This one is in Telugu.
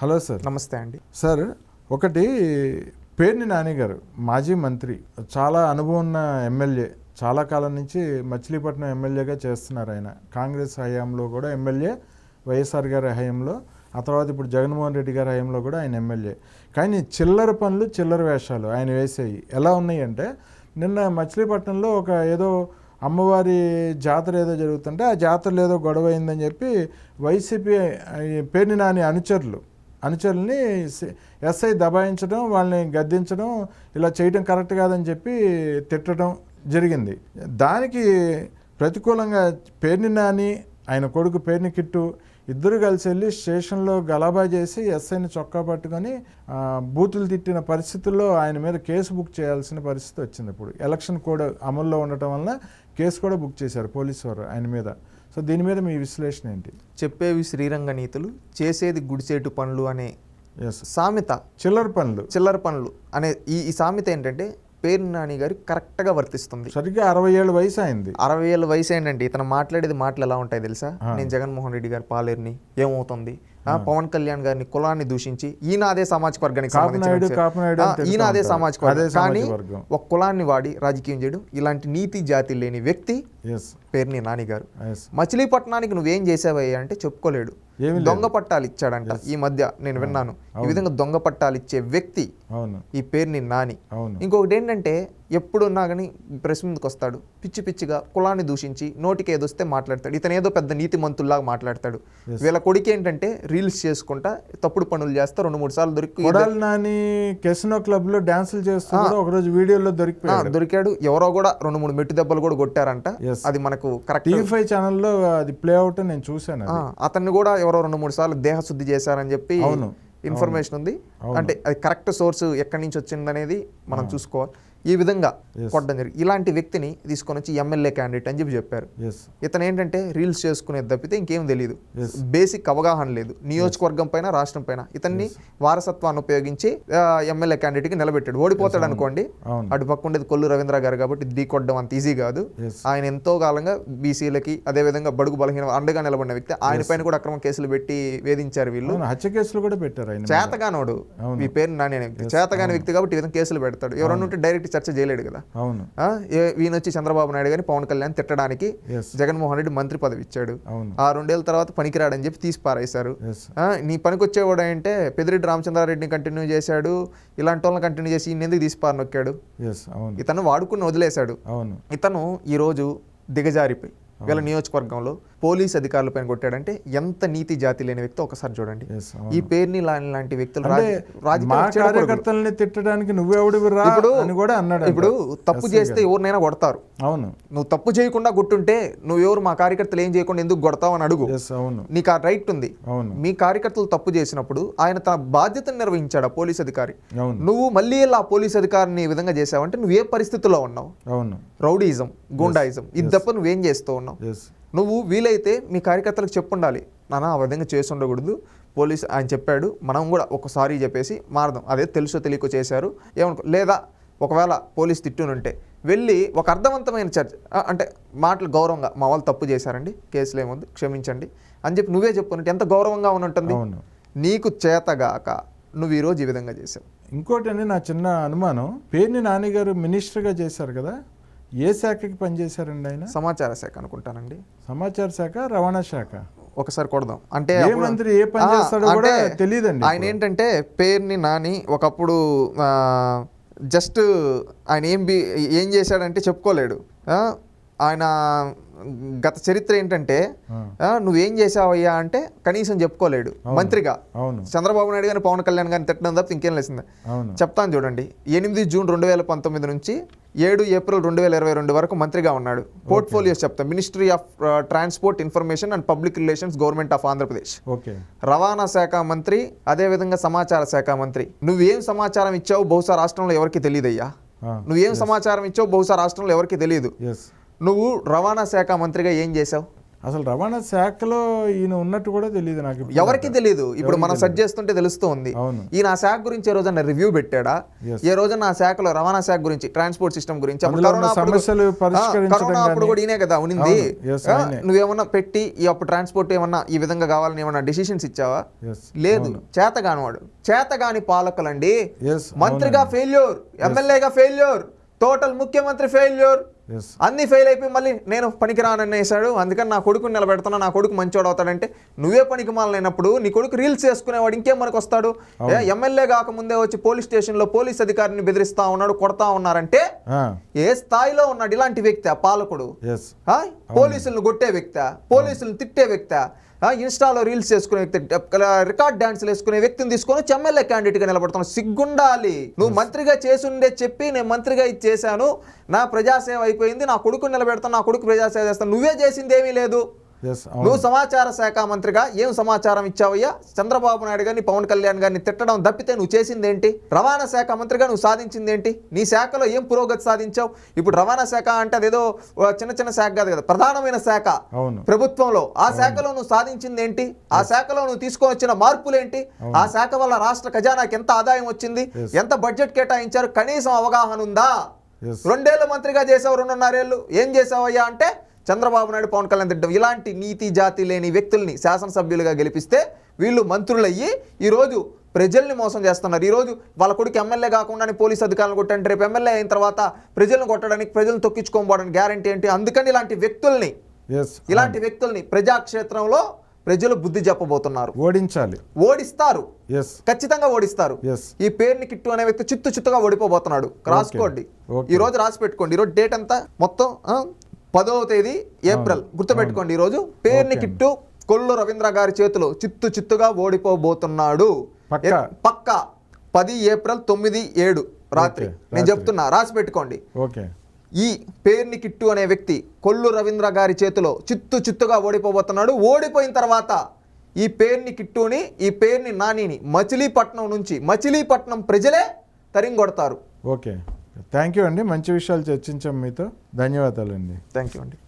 Hello sir. నమస్తే అండి. సార్ ఒకటి పేర్ని నాని గారు మాజీ మంత్రి చాలా అనుభవం ఉన్న ఎమ్మెల్యే చాలా కాలం నుంచి మచిలీపట్నం ఎమ్మెల్యేగా చేస్తున్నారు ఆయన. కాంగ్రెస్ హయాంలో కూడా ఎమ్మెల్యే వైఎస్ఆర్ గారి హయాంలో ఆ తర్వాత ఇప్పుడు జగన్మోహన్ రెడ్డి గారి హయాంలో కూడా ఆయన ఎమ్మెల్యే. కానీ చిల్లర పనులు చిల్లర వేషాలు ఆయన వేసేవి ఎలా ఉన్నాయి అంటే నిన్న మచిలీపట్నంలో ఒక ఏదో అమ్మవారి జాతర ఏదో జరుగుతుంటే ఆ జాతరలో ఏదో గొడవ అయిందని చెప్పి వైసీపీ పేర్ని నాని అనుచరులు అనుచరుల్ని ఎస్ఐ దబాయించడం వాళ్ళని గద్దించడం ఇలా చేయడం కరెక్ట్ కాదని చెప్పి తిట్టడం జరిగింది. దానికి ప్రతికూలంగా పేర్ని నాని ఆయన కొడుకు పేర్ని కిట్టు ఇద్దరు కలిసి వెళ్ళి స్టేషన్లో గలాబా చేసి ఎస్ఐని చొక్కా పట్టుకొని బూతులు తిట్టిన పరిస్థితుల్లో ఆయన మీద కేసు బుక్ చేయాల్సిన పరిస్థితి వచ్చింది ఇప్పుడు. ఎలక్షన్ కోడ్ అమల్లో ఉండటం వలన కేసు కూడా బుక్ చేశారు పోలీసు వారు ఆయన మీద. సో దీని మీద మీ విశ్లేషణ ఏంటి? చెప్పేవి శ్రీరంగ నీతులు చేసేది గుడిసేటు పనులు అనే సామెత. చిల్లర పనులు చిల్లర పనులు అనే ఈ ఈ సామెత ఏంటంటే పేరు నాని గారి కరెక్ట్గా వర్తిస్తుంది. సరిగ్గా అరవై ఏళ్ళ వయసు అయింది. అరవై ఏళ్ళ వయసు ఏంటండి? ఇతను మాట్లాడేది మాటలు ఎలా ఉంటాయి తెలుసా? నేను జగన్మోహన్ రెడ్డి గారి పాలేరుని ఏమవుతుంది? పవన్ కళ్యాణ్ గారిని కులాన్ని దూషించి ఈయన అదే సామాజిక వర్గానికి ఈయన అదే. సామాజిక వర్గం. కానీ. ఒక కులాన్ని వాడి రాజకీయం చేయడం ఇలాంటి నీతి జాతి లేని వ్యక్తి పేరుని నాని గారు. మచిలీపట్నానికి నువ్వేం చేసావయ్యా అంటే చెప్పుకోలేడు. దొంగ పట్టాలు ఇచ్చాడంట ఈ మధ్య నేను విన్నాను. ఈ విధంగా దొంగ పట్టాలు ఇచ్చే వ్యక్తి ఈ పేరుని నాని. ఇంకొకటి ఏంటంటే ఎప్పుడున్నా కానీ ప్రెస్ ముందుకు వస్తాడు. పిచ్చి పిచ్చిగా కులాన్ని దూషించి నోటికి ఏదొస్తే మాట్లాడతాడు. ఇతను ఏదో పెద్ద నీతి మంతుల్లాగా మాట్లాడతాడు వీళ్ళ కొడుకు ఏంటంటే రీల్స్ చేసుకుంటా తప్పుడు పనులు చేస్తా రెండు మూడు సార్లు దొరికి నాని కెసినో క్లబ్లో డాన్సులు చేస్తూ ఒకరోజు వీడియోలో దొరికిపోయాడు. దొరికాడు. ఎవరో కూడా రెండు మూడు మెట్టు దెబ్బలు కూడా కొట్టారంట. అది మనకు కరెక్ట్. టీవీ ఛానల్లో అది ప్లే అవుట్ నేను చూశాను. అతన్ని కూడా ఎవరో రెండు మూడు సార్లు దేహశుద్ధి చేశారని చెప్పి. ఇన్ఫర్మేషన్ ఉంది. అంటే అది కరెక్ట్ సోర్స్ ఎక్కడి నుంచి వచ్చిందనేది మనం చూసుకోవాలి. ఈ విధంగా కొట్టడం జరిగింది ఇలాంటి వ్యక్తిని తీసుకొని వచ్చి ఎమ్మెల్యే క్యాండిడేట్ అని చెప్పి చెప్పారు. ఇతను ఏంటంటే రీల్స్ చేసుకునేది తప్పితే ఇంకేం తెలియదు. బేసిక్ అవగాహన లేదు. నియోజకవర్గం పైన రాష్ట్రం పైన. ఇతన్ని వారసత్వాన్ని ఉపయోగించి ఎమ్మెల్యే క్యాండిడేట్కి నిలబెట్టాడు. ఓడిపోతాడు అనుకోండి అటు పక్క ఉండేది కొల్లు రవీంద్ర గారు కాబట్టి ఢీ కొట్టడం అంత ఈజీ కాదు. ఆయన ఎంతో కాలంగా బీసీలకి అదేవిధంగా బడుగు బలహీన అండగా నిలబడిన వ్యక్తి. ఆయన పైన కూడా అక్రమ కేసులు పెట్టి వేధించారు వీళ్ళు. హత్య కేసులు కూడా పెట్టారు ఆయన. చేతగానోడు. ఈ పేరు నాని వ్యక్తి. చేతగాని వ్యక్తి కాబట్టి ఈ విధంగా కేసులు పెడతాడు. ఎవరన్నా ఉంటే డైరెక్ట్ చర్చ చేయలేడు కదా. అవును. ఈయన వచ్చి చంద్రబాబు నాయుడు గారిని పవన్ కళ్యాణ్ తిట్టడానికి జగన్మోహన్ రెడ్డి మంత్రి పదవి ఇచ్చాడు. అవును. ఆ రెండేళ్ళ తర్వాత పనికిరాడని చెప్పి తీసి పారేశారు. నీ పనికొచ్చేవాడు అంటే పెదిరెడ్డి రామచంద్రారెడ్డిని కంటిన్యూ చేశాడు ఇలాంటి వాళ్ళని కంటిన్యూ చేసి ఈయన ఎందుకు తీసి పార నొక్కాడు ఎస్ అవును. ఇతను వాడుకుని వదిలేశాడు. అవును. ఇతను ఈరోజు దిగజారిపోయి వీళ్ళ నియోజకవర్గంలో పోలీస్ అధికారుల పైన కొట్టాడంటే ఎంత నీతి జాతి లేని వ్యక్తి ఒకసారి చూడండి. ఈ పేరుని లాంటి వ్యక్తులు మా. కార్యకర్తల్ని తిట్టడానికి ఇప్పుడు అని కూడా అన్నాడు ఇప్పుడు తప్పు చేస్తే ఎవరినైనా కొడతారు. అవును. నువ్వు తప్పు చేయకుండా కొట్టుంటే నువ్వు ఎవరు మా కార్యకర్తలు ఏం చేయకుండా ఎందుకు కొడతావు అని అడుగు. అవును. నీకు ఆ రైట్ ఉంది. అవును. మీ కార్యకర్తలు తప్పు చేసినప్పుడు ఆయన తన బాధ్యతను నిర్వహించాడు ఆ పోలీస్ అధికారి? నువ్వు మళ్ళీ ఆ పోలీస్ అధికారిని ఈ విధంగా చేసావంటే నువ్వు ఏ పరిస్థితుల్లో ఉన్నావు? అవును. రౌడీయిజం గుండాయిజం ఇది తప్ప నువ్వేం చేస్తూ ఉన్నావు? నువ్వు వీలైతే మీ కార్యకర్తలకు చెప్పుండాలి. నాన్న ఆ విధంగా చేసి ఉండకూడదు. పోలీస్ ఆయన చెప్పాడు మనం కూడా ఒకసారి చెప్పేసి మారదాం. అదే తెలుసో తెలియకో చేశారు ఏమనుకో లేదా ఒకవేళ పోలీస్ తిట్టునుంటే వెళ్ళి ఒక అర్థవంతమైన చర్చ అంటే మాటలు గౌరవంగా మా వాళ్ళు తప్పు చేశారండి కేసులు ఏముంది క్షమించండి అని చెప్పి నువ్వే చెప్పుకుంటే ఎంత గౌరవంగా ఉంటుంది నీకు చేతగాక నువ్వు ఈరోజు ఈ విధంగా చేసావు ఇంకోటి అండి నా చిన్న అనుమానం పేర్ని నాని గారు మినిస్టర్గా చేశారు కదా ఏ శాఖకి పనిచేశారండి ఆయన? సమాచార శాఖ అనుకుంటానండి. సమాచార శాఖ రవాణా శాఖ? ఒకసారి కొడదాం. అంటే ఏ మంత్రి ఏ పని చేస్తాడో కూడా తెలియదండి ఆయన ఏంటంటే పేరుని నాని ఒకప్పుడు జస్ట్ ఆయన ఏం బి ఏం చేశాడంటే చెప్పుకోలేడు. ఆయన గత చరిత్ర ఏంటంటే నువ్వేం చేసావయ్యా అంటే కనీసం చెప్పుకోలేడు. మంత్రిగా. చంద్రబాబు నాయుడు గారిని పవన్ కళ్యాణ్ గారిని తిట్టడం తప్ప ఇంకేం లేసింది. చెప్తాను చూడండి. ఎనిమిది జూన్ రెండు వేల పంతొమ్మిది నుంచి ఏడు ఏప్రిల్ రెండు వేల ఇరవై రెండు వరకు మంత్రిగా ఉన్నాడు. పోర్ట్ఫోలియోస్ చెప్తాను ministry of transport information and public relations government of Andhra Pradesh okay. రవాణా శాఖ మంత్రి అదేవిధంగా సమాచార శాఖ మంత్రి. నువ్వేం సమాచారం ఇచ్చావు బహుశా రాష్ట్రంలో ఎవరికి తెలియదయ్యా? నువ్వేం సమాచారం ఇచ్చావు బహుశా రాష్ట్రంలో ఎవరికి తెలియదు? నువ్వు రవాణా శాఖ మంత్రిగా ఏం చేసావు అసలు రవాణా శాఖలో ఈయన ఉన్నట్టు కూడా తెలియదు నాకు ఎవరికి తెలియదు ఇప్పుడు మనం సెర్చ్ చేస్తుంటే తెలుస్తూ ఉంది అవును. ఈయన ఆ శాఖ గురించి ఏ రోజున రివ్యూ పెట్టాడా. ఏ రోజున ఆ శాఖలో రవాణా శాఖ గురించి ట్రాన్స్పోర్ట్ సిస్టమ్ గురించి అప్పుడు సమస్యలు కరోనా కూడా ఈయనే కదా ఉనింది. నువ్వేమన్నా పెట్టి ఈ అప్పుడు ట్రాన్స్పోర్ట్ ఏమన్నా ఈ విధంగా కావాలని ఏమన్నా డిసిషన్స్ ఇచ్చావా? లేదు. చేతగానివాడు. చేతగాని పాలకులండి. మంత్రిగా ఫెయిల్యూర్ ఎమ్మెల్యేగా ఫెయిల్యూర్ టోటల్ ముఖ్యమంత్రి ఫెయిల్యూర్ అన్ని ఫెయిల్ అయిపోయి మళ్ళీ నేను పనికిరాననేసాడు అందుకని నా కొడుకుని నిలబెడుతున్నా నా కొడుకు మంచోడు అవుతాడంటే నువ్వే పనికి మాలైనప్పుడు నీ కొడుకు రీల్స్ చేసుకునేవాడు ఇంకేం మనకు వస్తాడు? ఎమ్మెల్యే కాకముందే వచ్చి పోలీస్ స్టేషన్లో పోలీస్ అధికారిని బెదిరిస్తా ఉన్నాడు కొడతా ఉన్నారంటే ఏ స్థాయిలో ఉన్నాడు ఇలాంటి వ్యక్తి ఆ పాలకుడు? పోలీసులను కొట్టే వ్యక్తి పోలీసులను తిట్టే వ్యక్తి ఇన్స్టాలో రీల్స్ చేసుకునే వ్యక్తి రికార్డ్ డాన్స్లు వేసుకునే వ్యక్తిని తీసుకొని వచ్చి ఎమ్మెల్యే క్యాండిడేట్గా నిలబడుతున్నావు. సిగ్గుండాలి. నువ్వు మంత్రిగా చేసుండే చెప్పి నేను మంత్రిగా ఇది చేశాను. నా ప్రజాసేవ అయిపోయింది. నా కొడుకు నిలబెడతాను. నా కొడుకు ప్రజాసేవ చేస్తాను. నువ్వే చేసింది ఏమీ లేదు. నువ్వు సమాచార శాఖ మంత్రిగా ఏం సమాచారం ఇచ్చావయ్యా? చంద్రబాబు నాయుడు గారిని పవన్ కళ్యాణ్ గారిని తిట్టడం తప్పితే నువ్వు చేసింది ఏంటి రవాణా శాఖ మంత్రిగా నువ్వు సాధించింది ఏంటి నీ శాఖలో ఏం పురోగతి సాధించావు? ఇప్పుడు రవాణా శాఖ అంటే అదేదో చిన్న చిన్న శాఖ కాదు కదా ప్రధానమైన శాఖ. ప్రభుత్వంలో ఆ శాఖలో నువ్వు సాధించింది ఏంటి ఆ శాఖలో నువ్వు తీసుకొని వచ్చిన మార్పులు ఏంటి ఆ శాఖ వల్ల రాష్ట్ర ఖజానాకి ఎంత ఆదాయం వచ్చింది. ఎంత బడ్జెట్ కేటాయించారు? కనీసం అవగాహన ఉందా? రెండేళ్ళు మంత్రిగా చేసావు రెండున్నరేళ్ళు. ఏం చేసావయ్యా అంటే చంద్రబాబు నాయుడు పవన్ కళ్యాణ్ తిట్టడం ఇలాంటి నీతి జాతి లేని వ్యక్తుల్ని శాసనసభ్యులుగా గెలిపిస్తే వీళ్ళు మంత్రులయ్యి ఈరోజు ప్రజల్ని మోసం చేస్తున్నారు. ఈరోజు వాళ్ళ కొడుకు ఎమ్మెల్యే కాకుండానే పోలీస్ అధికారులను కొట్టండి. రేపు ఎమ్మెల్యే అయిన తర్వాత ప్రజలను కొట్టడానికి ప్రజలను తొక్కించుకోకపోవడానికి గ్యారంటీ ఏంటి? అందుకని ఇలాంటి వ్యక్తుల్ని ఇలాంటి వ్యక్తుల్ని ప్రజాక్షేత్రంలో ప్రజలు బుద్ధి చెప్పబోతున్నారు. ఓడించాలి. ఓడిస్తారు. ఖచ్చితంగా ఓడిస్తారు. ఈ పేరుని కిట్టు అనే వ్యక్తి చిత్తు చిత్తుగా ఓడిపోబోతున్నాడు. రాసుకోండి. ఈ రోజు రాసి పెట్టుకోండి. ఈ రోజు డేట్ ఎంత? మొత్తం పదవ తేదీ ఏప్రిల్. గుర్తుపెట్టుకోండి ఈ రోజు పేరుని. కిట్టు కొల్లు రవీంద్ర గారి చేతిలో చిత్తు చిత్తుగా ఓడిపోబోతున్నాడు. పక్కా. పది ఏప్రిల్ తొమ్మిది ఏడు రాత్రి. నేను. చెప్తున్నా రాసి పెట్టుకోండి. ఈ పేర్ని కిట్టు అనే వ్యక్తి కొల్లు రవీంద్ర గారి చేతిలో చిత్తు చిత్తుగా ఓడిపోబోతున్నాడు. ఓడిపోయిన తర్వాత ఈ పేర్ని కిట్టుని ఈ పేర్ని నానిని మచిలీపట్నం నుంచి మచిలీపట్నం ప్రజలే తరింగొడతారు ఓకే. థ్యాంక్ యూ అండి. మంచి విషయాలు చర్చించాం మీతో. ధన్యవాదాలండి. థ్యాంక్ యూ అండి.